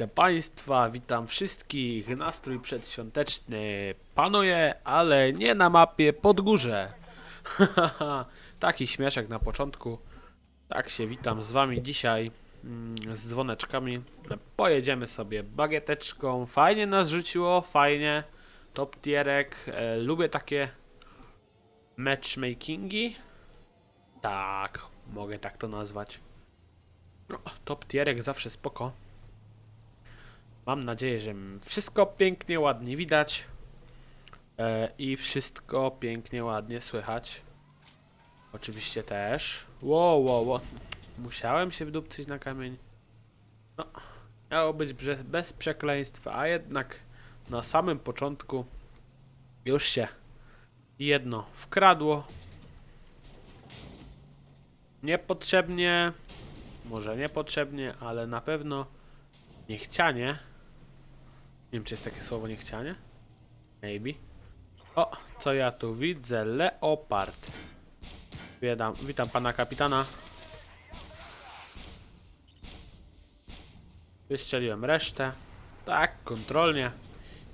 Witam Państwa, witam wszystkich. Nastrój przedświąteczny panuje, ale nie na mapie Podgórze. Taki śmieszek na początku. Tak się witam z Wami dzisiaj mm, z dzwoneczkami. Pojedziemy sobie bagieteczką. Fajnie nas rzuciło, fajnie. Top tierek. E, lubię takie matchmakingi. Tak, mogę tak to nazwać. No, top tierek zawsze spoko. Mam nadzieję, że wszystko pięknie, ładnie widać. E, I wszystko pięknie, ładnie słychać. Oczywiście też. Wow, wow, wow. Musiałem się wdupcyć na kamień. No, miało być bez przekleństw, a jednak na samym początku już się jedno wkradło. Niepotrzebnie, może niepotrzebnie, ale na pewno niechcianie. Nie wiem, czy jest takie słowo niechcianie? Maybe. O, co ja tu widzę? Leopard. Witam, witam pana kapitana. Wystrzeliłem resztę. Tak, kontrolnie.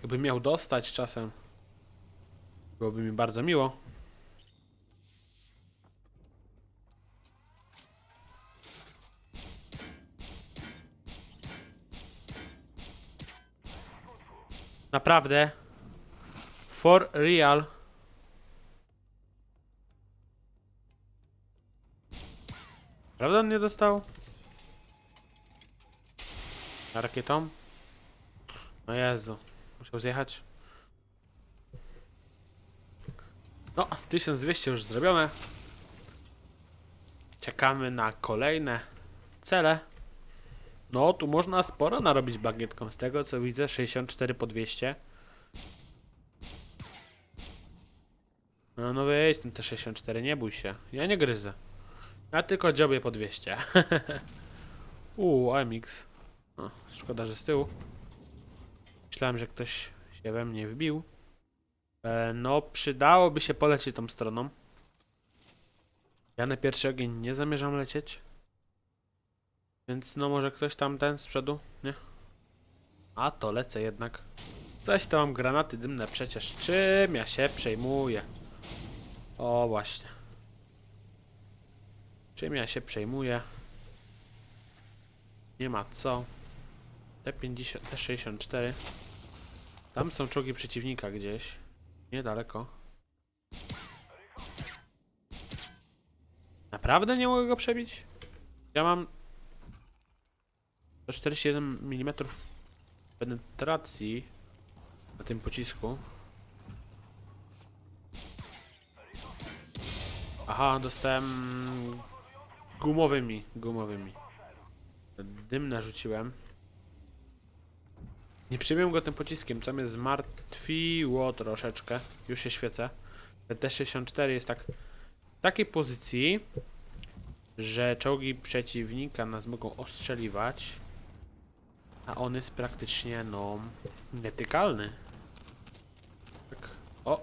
Jakbym miał dostać czasem. Byłoby mi bardzo miło. Naprawdę. For real. Prawda on nie dostał? Rakietą? No Jezu. Musiał zjechać. No, 1200 już zrobione. Czekamy na kolejne cele. No, tu można sporo narobić bagietką. Z tego co widzę, 64 po 200. No, no wyjdź ten T64, nie bój się. Ja nie gryzę. Ja tylko dziobię po 200. Uuu, AMX. No, szkoda, że z tyłu. Myślałem, że ktoś się we mnie wbił. E, no, przydałoby się polecieć tą stroną. Ja na pierwszy ogień nie zamierzam lecieć. Więc no może ktoś tam ten z przodu, nie? A to lecę jednak. Coś to mam granaty dymne przecież. Czym ja się przejmuję? O właśnie. Czym ja się przejmuję? Nie ma co. T50, T64. Tam są czołgi przeciwnika gdzieś. Niedaleko. Naprawdę nie mogę go przebić? Ja mam 147 mm penetracji na tym pocisku. Aha, dostałem gumowymi, gumowymi. Dym narzuciłem. Nie przebiłem go tym pociskiem, co mnie zmartwiło troszeczkę. Już się świecę. T64 jest tak w takiej pozycji, że czołgi przeciwnika nas mogą ostrzeliwać, a on jest praktycznie, no, nietykalny. Tak, o!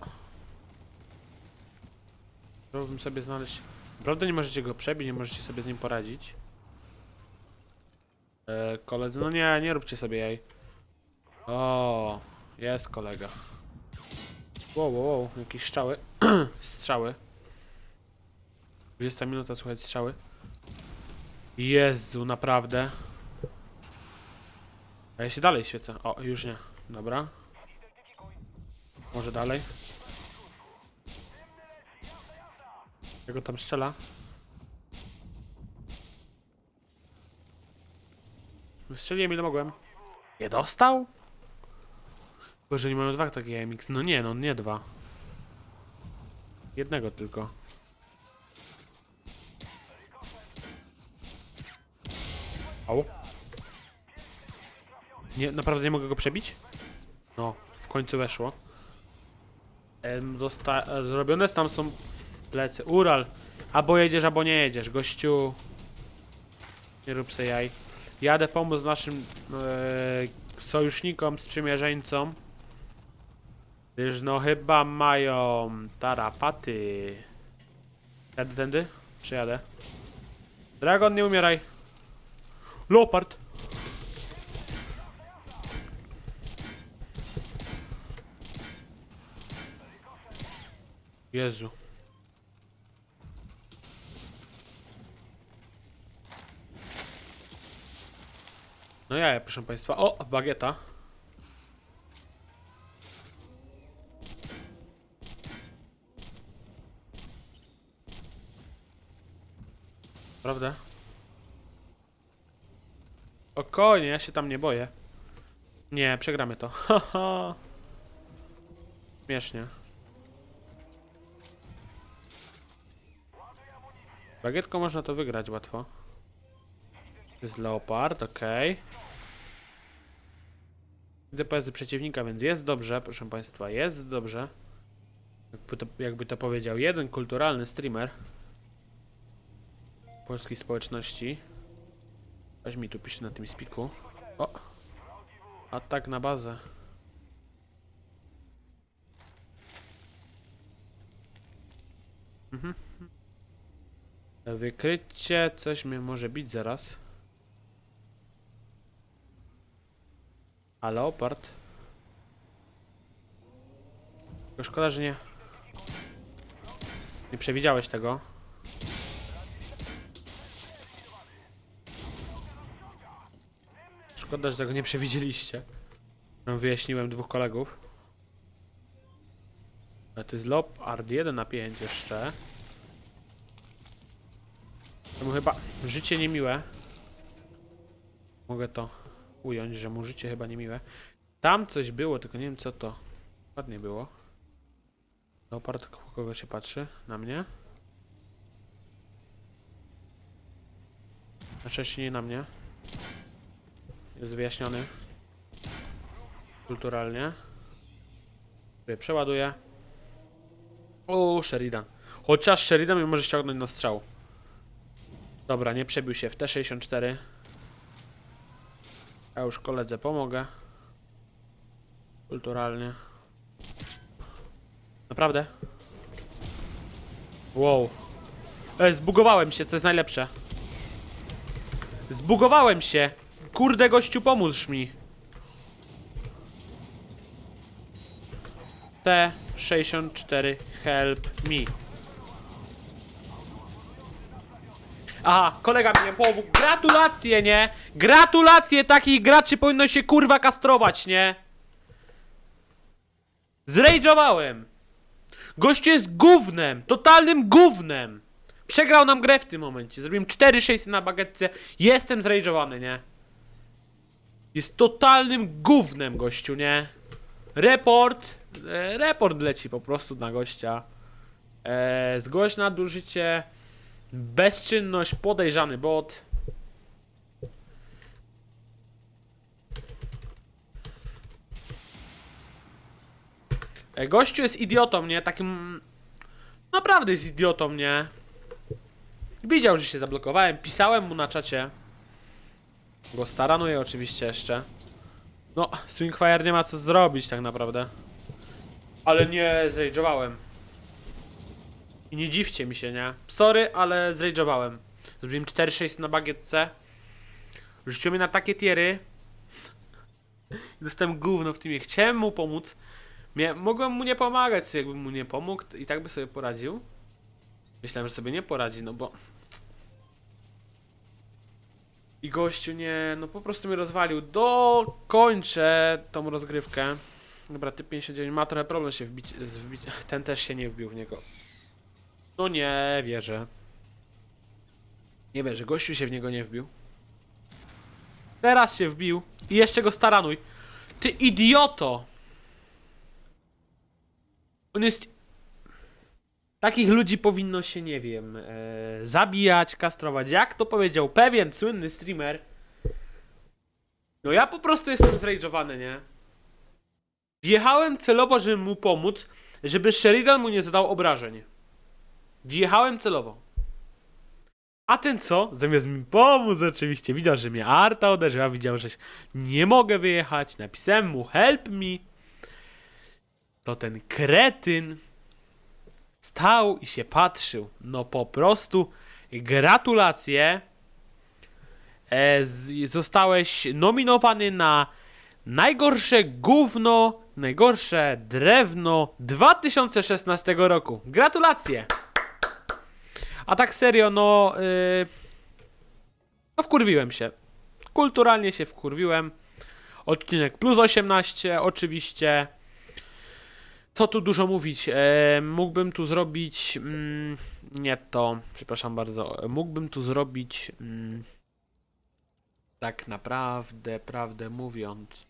Chciałbym sobie znaleźć... Naprawdę nie możecie go przebić, nie możecie sobie z nim poradzić. E, koledzy, no nie, nie róbcie sobie jaj. O, jest kolega. Wow, wow, wow, jakieś strzały. strzały. 20 minuta słuchać strzały. Jezu, naprawdę. A ja się dalej świecę. O, już nie. Dobra. Może dalej. Jak go tam strzela? Wystrzeliłem ile mogłem. Nie dostał? Tylko, że nie mamy dwa takie MX. No nie, no nie dwa. Jednego tylko. Au. Nie, naprawdę nie mogę go przebić? No, w końcu weszło. Em, dosta- zrobione tam są plecy. Ural. Albo jedziesz, albo nie jedziesz, gościu. Nie rób se jaj. Jadę pomóc naszym e, sojusznikom, sprzymierzeńcom. Gdyż no chyba mają tarapaty. Jadę tędy? Przyjadę. Dragon, nie umieraj. Leopard. Jezu. No ja, proszę państwa. O, bagieta. Prawda? Spokojnie, ja się tam nie boję. Nie, przegramy to. Haha. Śmiesznie. Bagietką można to wygrać łatwo. Jest leopard, okej. DPS przeciwnika, więc jest dobrze, proszę państwa, jest dobrze. Jakby to, jakby to powiedział jeden kulturalny streamer polskiej społeczności. Weź mi tu pisze na tym spiku. O! Atak na bazę. Mhm. Wykrycie, coś mnie może bić zaraz. A leopard? Tylko szkoda, że nie... Nie przewidziałeś tego. Szkoda, że tego nie przewidzieliście. No, wyjaśniłem dwóch kolegów. Ale to jest leopard 1 na 5 jeszcze. To mu chyba życie niemiłe. Mogę to ująć, że mu życie chyba niemiłe. Tam coś było, tylko nie wiem co to. Ładnie było. Leopard, ko- kogo się patrzy? Na mnie? Na szczęście nie na mnie. Jest wyjaśniony. Kulturalnie. Przeładuję. O, Sheridan. Chociaż Sheridan mnie może ściągnąć na strzał. Dobra, nie przebił się w T64. Ja już koledze pomogę. Kulturalnie. Naprawdę? Wow. E, zbugowałem się, co jest najlepsze. Zbugowałem się. Kurde, gościu, pomóż mi. T64 help me. Aha, kolega mnie pomógł. Gratulacje, nie? Gratulacje, takich graczy powinno się kurwa kastrować, nie? Zrejdżowałem. Gościu jest gównem, totalnym gównem. Przegrał nam grę w tym momencie. Zrobiłem 4-6 na bagetce. Jestem zrejdżowany, nie? Jest totalnym gównem, gościu, nie? Report. E, report leci po prostu na gościa. E, zgłoś nadużycie. Bezczynność, podejrzany bot. Gościu jest idiotą, nie? Takim... Naprawdę jest idiotą, nie? Widział, że się zablokowałem, pisałem mu na czacie. Go staranuję oczywiście jeszcze. No, Swingfire nie ma co zrobić tak naprawdę. Ale nie zrage'owałem. I nie dziwcie mi się, nie? Sorry, ale zrage'owałem. Zrobiłem 4-6 na bagietce. Rzucił mnie na takie tiery. Dostałem gówno w tym. Chciałem mu pomóc. Mia mogłem mu nie pomagać, jakbym mu nie pomógł i tak by sobie poradził. Myślałem, że sobie nie poradzi, no bo... I gościu nie, no po prostu mnie rozwalił. Dokończę tą rozgrywkę. Dobra, ty 59 ma trochę problem się wbić, wbić. Ten też się nie wbił w niego. No nie wierzę. Nie wierzę, gościu się w niego nie wbił. Teraz się wbił i jeszcze go staranuj. Ty idioto! On jest. Takich ludzi powinno się, nie wiem, e, zabijać, kastrować. Jak to powiedział pewien słynny streamer. No ja po prostu jestem zrage'owany, nie? Wjechałem celowo, żeby mu pomóc, żeby Sheridan mu nie zadał obrażeń. Wjechałem celowo. A ten co? Zamiast mi pomóc oczywiście, widział, że mnie Arta uderzyła, widział, że nie mogę wyjechać, napisałem mu help me. To ten kretyn stał i się patrzył. No po prostu gratulacje. E, z, zostałeś nominowany na najgorsze gówno najgorsze drewno 2016 roku. Gratulacje! A tak serio, no. Yy, no, wkurwiłem się. Kulturalnie się wkurwiłem. Odcinek plus 18, oczywiście. Co tu dużo mówić? E, mógłbym tu zrobić. Mm, nie to, przepraszam bardzo. Mógłbym tu zrobić. Mm, tak naprawdę, prawdę mówiąc.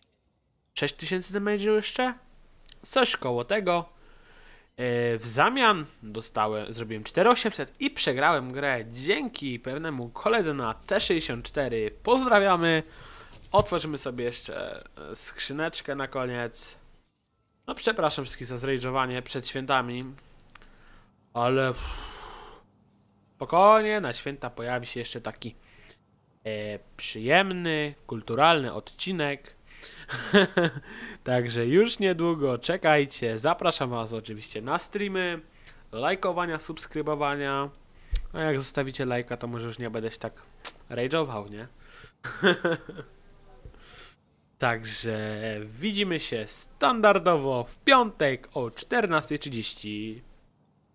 6000 damage'u jeszcze? Coś koło tego. E, w zamian dostałem, zrobiłem 4800 i przegrałem grę dzięki pewnemu koledze na T64. Pozdrawiamy. Otworzymy sobie jeszcze e, skrzyneczkę na koniec. No przepraszam wszystkich za zrajdżowanie przed świętami. Ale spokojnie, na święta pojawi się jeszcze taki e, przyjemny, kulturalny odcinek. Także już niedługo czekajcie. Zapraszam Was oczywiście na streamy, lajkowania, subskrybowania. A jak zostawicie lajka, to może już nie będę się tak rage'ował, nie? Także widzimy się standardowo w piątek o 14.30.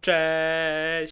Cześć!